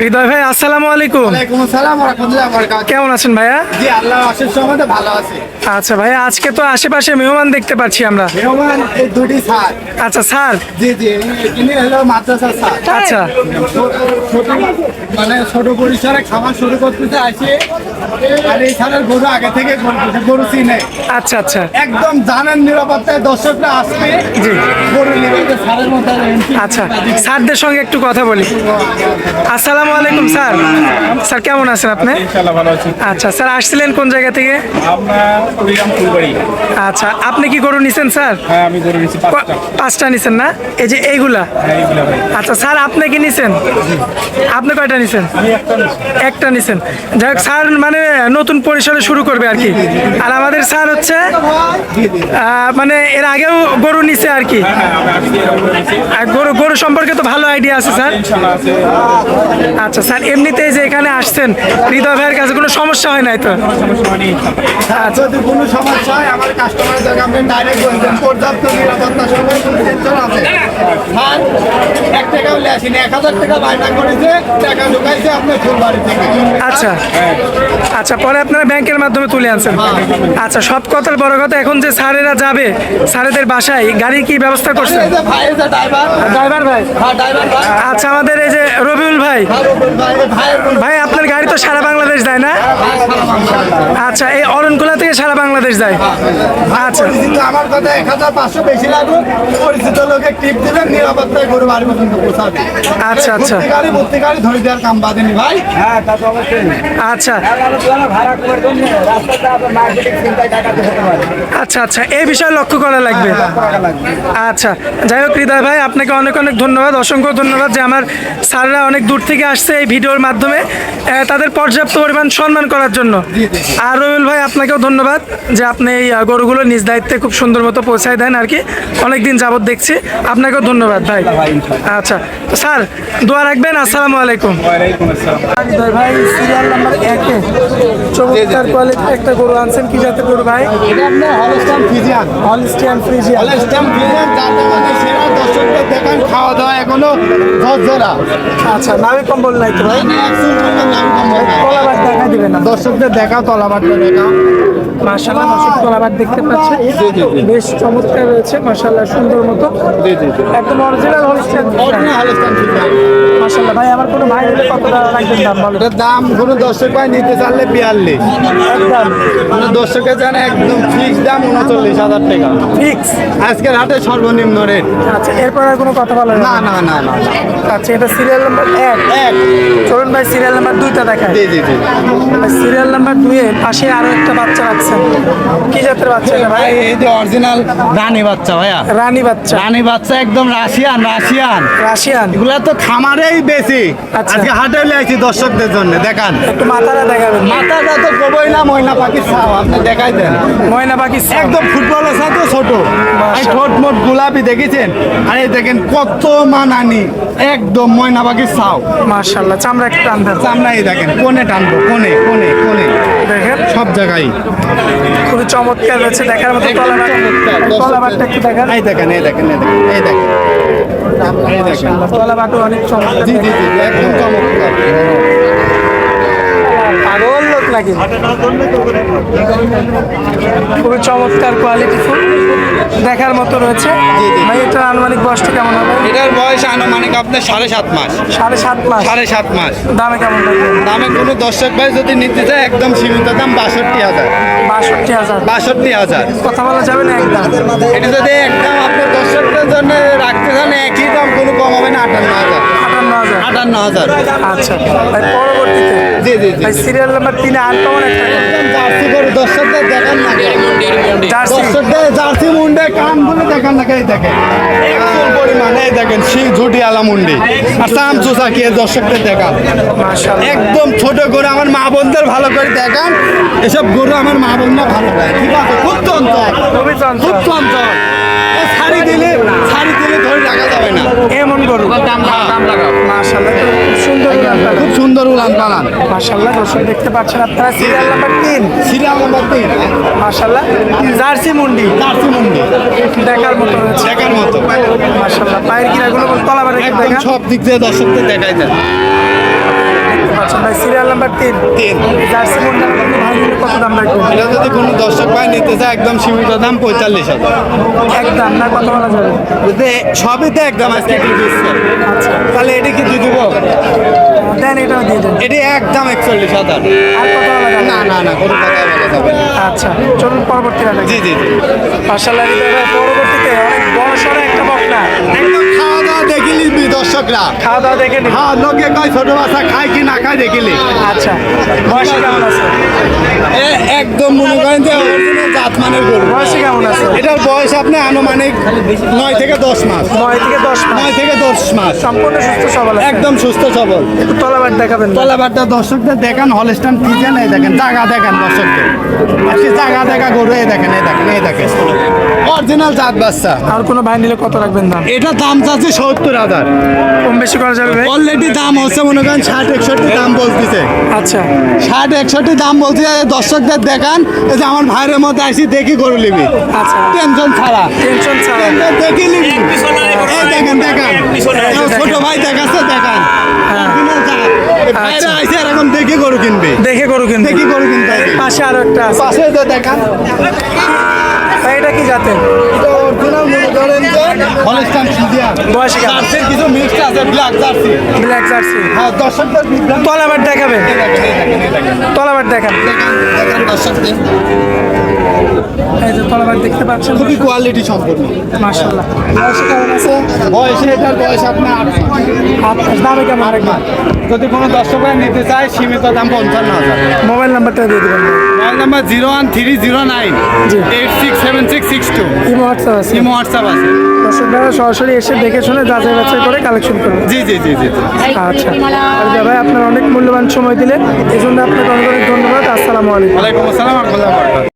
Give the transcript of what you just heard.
হৃদয় ভাই আসসালামু আলাইকুম। ওয়ালাইকুম আসসালাম ওয়া রাহমাতুল্লাহি ওয়া বারাকাতুহু। কেমন আছেন ভাইয়া? জি আল্লাহ অশেষ রহমতে ভালো আছি। আচ্ছা ভাইয়া আজকে তো আশেপাশে মেহমান দেখতে পাচ্ছি আমরা। মেহমান এই দুটি স্যার। আচ্ছা স্যার। জি জি ইনি হলো মাদ্রাসার স্যার। আচ্ছা। ছোট মানে ছোট পরিসরে খাবার শুরু করতেছে আসে। আর এই স্যারের গরু আগে থেকে গরু- গরু চিনে। আচ্ছা আচ্ছা। একদম জানেন নিরাপত্তায় দর্শকরা আসবে। জি। গরু নিরাপত্তা স্যারের মতো আচ্ছা স্যারদের সঙ্গে একটু কথা বলি। আসসালামু আলাইকুম স্যার। স্যার কেমন আছেন আপনি? আচ্ছা স্যার আসছিলেন কোন জায়গা থেকে? আচ্ছা আপনি কি গরু নিছেন স্যার? হ্যাঁ পাঁচটা। নিছেন না? এই যে এইগুলা? হ্যাঁ আচ্ছা স্যার আপনি কি নিছেন? আপনি কয়টা নিছেন? একটা নিছেন। যাই হোক স্যার মানে নতুন পরিসরে শুরু করবে আর কি। আর আমাদের স্যার হচ্ছে মানে এর আগেও গরু নিছে আর কি। হ্যাঁ গরু গরু সম্পর্কে তো ভালো আইডিয়া আছে স্যার। আচ্ছা স্যার, এমনিতে যে এখানে আসছেন, হৃদয় ভাইয়ের কাছে কোনো সমস্যা হয় নাই তো? আচ্ছা। যদি কোনো সমস্যা হয় আমার কাস্টমারের জায়গায় আপনি টাকাও লে এক হাজার টাকা বায়না করেছে টাকা ঢুকাইছে আপনার ফুলবাড়ি থেকে। আচ্ছা আচ্ছা পরে আপনারা ব্যাংকের মাধ্যমে তুলে আনছেন। আচ্ছা সব কথার বড় কথা এখন যে স্যারেরা যাবে স্যারেদের বাসায় গাড়ির কি ব্যবস্থা করছেন ড্রাইভার ভাই হ্যাঁ ভাই। আচ্ছা আমাদের এই যে রবিউল ভাই। ভাই ভাই আপনার গাড়ি তো সারা বাংলাদেশ যায় না? আচ্ছা এই অরণকুলা থেকে সারা বাংলাদেশ যায় আচ্ছা। আমার কথা এক হাজার পাঁচশো বেশি লাগবে পরিচিত লোকে টিপ দিবেন নিরাপত্তায় গরু বাড়ি পর্যন্ত আচ্ছা, আচ্ছা। ভাই। আচ্ছা। আচ্ছা আচ্ছা। এই বিষয়ে লক্ষ্য করা লাগবে? আচ্ছা। যাই হোক হৃদয় ভাই আপনাকে অনেক অনেক ধন্যবাদ অসংখ্য ধন্যবাদ যে আমার স্যাররা অনেক দূর থেকে আসছে এই ভিডিওর মাধ্যমে তাদের পর্যাপ্ত পরিমাণ সম্মান করার জন্য। আর রবিউল ভাই আপনাকেও ধন্যবাদ যে আপনি এই গরুগুলো নিজ দায়িত্বে খুব সুন্দর মতো পৌঁছায় দেন আর কি। অনেক দিন যাবত দেখছি। আপনাকেও ধন্যবাদ ভাই। আচ্ছা। তো স্যার দোয়া রাখবেন আসসালামু আলাইকুম। ভাই সিরিয়াল নাম্বার একে চমৎকার কোয়ালিটি একটা গরু আনছেন কি জাতের গরু ভাই? হলস্টিয়ান ফ্রিজিয়ান যাতে মানে সেরা দর্শকদের দেখান খাওয়া দাওয়া এখনও ঝরঝরা আচ্ছা নামে কম্বল নাই তো ভাই? কলাবার দেখা দিবে না। দর্শকদের দেখাও তলাবারটা দেখাও। মাশাআল্লাহ দর্শক কলাবার দেখতে পাচ্ছেন বেশ চমৎকার রয়েছে মাশাআল্লাহ সুন্দর মতো। একদম অরিজিনাল ফিজিয়ান মাশাআল্লাহ ভাই আমার কোনো ভাই হলে কত টাকা রাখবেন দাম বলো দাম কোনো দর্শক ভাই নিতে চাইলে বিয়াল্লিশ। একদম। মানে দর্শকের জানে একদম ফিক্স দাম উনচল্লিশ হাজার টাকা। ফিক্স আজকের হাটে সর্বনিম্ন রেট আচ্ছা এরপর আর কোনো কথা বলা না না না। না আচ্ছা এটা সিরিয়াল নাম্বার এক। এক। চলুন ভাই সিরিয়াল নাম্বার দুইটা দেখায় জি জি জি। সিরিয়াল নাম্বার দুয়ে পাশে আরও একটা বাচ্চা রাখছেন। কি জাতের বাচ্চা এটা ভাই? এই যে অরিজিনাল রানী বাচ্চা ভাইয়া। রানী বাচ্চা। রানী বাচ্চা একদম রাশিয়ান রাশিয়ান। রাশিয়ান। এগুলা তো খামারেই বেশি। আচ্ছা। আজকে হাটে লাইছি দর্শকদের জন্য দেখান। একটু মাথাটা দেখাবেন। মাথাটা তো কবই না ময়না পাখি ছাও আপনি দেখাই দেন। ময়না পাখি একদম ফুটবলের সাথে ছোট। ঠোঁট মোট গোলাপি দেখেছেন? আর এই দেখেন কত মানানি একদম ময়না পাখি ছাও। মাশাআল্লাহ চামড়া একটু টানবে চামড়াই দেখেন কোনে টানবো কোনে কোনে কোনে দেখেন। সব জায়গায়। খুবই চমৎকার রয়েছে দেখার মতো কলাবারটা একটু দেখেন। এই দেখেন এই দেখেন এই দেখেন এই দেখেন। এই দেখেন। কলাবারটা অনেক চমৎকার জি জি জি একদম চমৎকার। লাগে। খুবই চমৎকার কোয়ালিটি ফুল। দেখার মতো রয়েছে। ভাই এটা আনুমানিক বয়সটা কেমন হবে? এটার বয়স আনুমানিক আপনার সাড়ে সাত মাস। সাড়ে সাত মাস? সাড়ে সাত মাস। দামে কেমন দামে কোনো দর্শক ভাই যদি নিতে চায় একদম সীমিত দাম বাষট্টি হাজার। বাষট্টি হাজার। বাষট্টি হাজার। কথা বলা যাবে না একদম। এটা যদি একদম আপনার দর্শকদের জন্য রাখতে চান একই দাম কোনো কম হবে না আটান্ন হাজার। আটান্ন হাজার। আচ্ছা ভাই পরবর্তীতে জি জি জি ভাই সিরিয়াল নাম্বার তিনে আনকমন একটা একদম জার্সি করে দর্শকদের দেখান না দর্শকদের জার্সি মুন্ডে কান বলে দেখান না দেখেন। একদম পরিমাণে দেখেন শিং ঝুটি আলা মুন্ডি। আর সাম চোষা কি দর্শকদের দেখান। একদম ছোট গরু আমার মা বোনদের ভালো করে দেখান। এসব গরু আমার মা বোনরা ভালো পায়। ঠিক আছে? খুব চঞ্চল। খুব চঞ্চল। শাড়ি দিলে শাড়ি দিলে ধরে রাখা যাবে না। এমন গরু। সুন্দর উলান খুব সুন্দর উলান পালান। মার্শাল্লাহ দর্শক দেখতে পাচ্ছেন আপনারা সিরিয়াল নাম্বার তিন। সিরিয়াল নাম্বার তিন। মাশাআল্লাহ জার্সি মুন্ডি। জার্সি মুন্ডি। দেখার মতো রয়েছে। দেখার মতো। মাশাআল্লাহ পায়ের কিনাগুলো একদম দেখা সব দিক দিয়ে দর্শকদের দেখাই দেন ভাই সিরিয়াল নাম্বার তিন। তিন। জার্সি মুন্ডা ভাই নিলে কত দাম রাখবেন এটা যদি কোনো দর্শক ভাই নিতে চায় একদম সীমিত দাম পঁয়তাল্লিশ হাজার। একদম না কত বলা যাবে? সবই তো একদম আজকে আচ্ছা। তাহলে এটা কি দিয়ে দেবো? দেন এটাও দিয়ে দেন। এটি একদম একচল্লিশ হাজার। আর কত বলা যাবে? না না না কোনো কথা বলা যাবে আচ্ছা চলুন পরবর্তী জি জি জি। মার্শাল্লাহ পরবর্তীতে অনেক বড় সড়ো একটা বকনা একদম খাওয়া দাওয়া দেখিলি দর্শকরা। খাওয়া দাওয়া হ্যাঁ লোকে কয় ছোট বাচ্চা খায় কি না খায় দেখিলি আচ্ছা বয়সে কেমন আছে? এ একদম মনে করেন যে জাত মানের গরু। বয়সে কেমন আছে? এটার বয়স আপনি আনুমানিক নয় থেকে দশ মাস। নয় থেকে দশ নয় থেকে দশ মাস। সম্পূর্ণ সুস্থ সবল একদম সুস্থ সবল। একটু দেখাবেন। দর্শকদের দেখান হলস্টান কিচেন এই দেখেন জায়গা দেখেন দর্শকদের। আজকে জায়গা দেখা গরু এই দেখেন এই দেখেন এই দেখেন। অরিজিনাল জাত বাচ্চা। আর কোনো ভাই নিলে কত রাখবেন? দাম। এটা দাম চাচ্ছে সত্তর হাজার। কম বেশি করা যাবে অলরেডি দাম হচ্ছে মনে করেন ষাট একষট্টি দাম বলতেছে। আচ্ছা। ষাট একষট্টি দাম বলছে দর্শকদের দেখান এই যে আমার ভাইয়ের মধ্যে আসি দেখি গরু নিবি। আচ্ছা। টেনশন ছাড়া। টেনশন ছাড়া। দেখি নিবি। দেখেন দেখান। ছোট ভাই দেখাচ্ছে দেখান। জাত। এই ভাইরা আইসে এরকম দেখি গরু কিনবে। দেখে কিন্তু দেখি গরু কিনতে হবে পাশে আরও একটা আছে। পাশে তো দেখান। এটা কি জাতের? এটা অরিজিনাল মনে করেন যে হলস্টাইন ফ্রিজিয়ান জার্সির কিছু আছে ব্ল্যাক জার্সি ব্ল্যাক জার্সি হ্যাঁ দর্শকদের বিভ্রান্ত তলাবার দেখেন তলাবার দেখান দেখেন। দেখেন। দর্শকদের। এই যে তলাবার দেখতে পাচ্ছেন। খুবই কোয়ালিটি বয়সে কেমন আছে? বয়সে এটার বয়স আপনার দামে কেমন? যদি কোনো নিতে চায় সীমিত দাম পঞ্চান্ন হাজার। মোবাইল নাম্বারটা দিয়ে দেবেন। Mobile number zero one three zero nine. Eight six seven six six two. WhatsApp আছে? ইমো হোয়াটসঅ্যাপ আছে। দর্শকরা সরাসরি এসে দেখে শুনে যাচাই বাছাই করে কালেকশন করবে। জি জি জি জি আচ্ছা। আরিদা ভাই আপনার অনেক মূল্যবান সময় দিলেন। এই জন্য আপনাকে অনেক অনেক ধন্যবাদ। আসসালামু আলাইকুম। ওয়ালাইকুম আসসালাম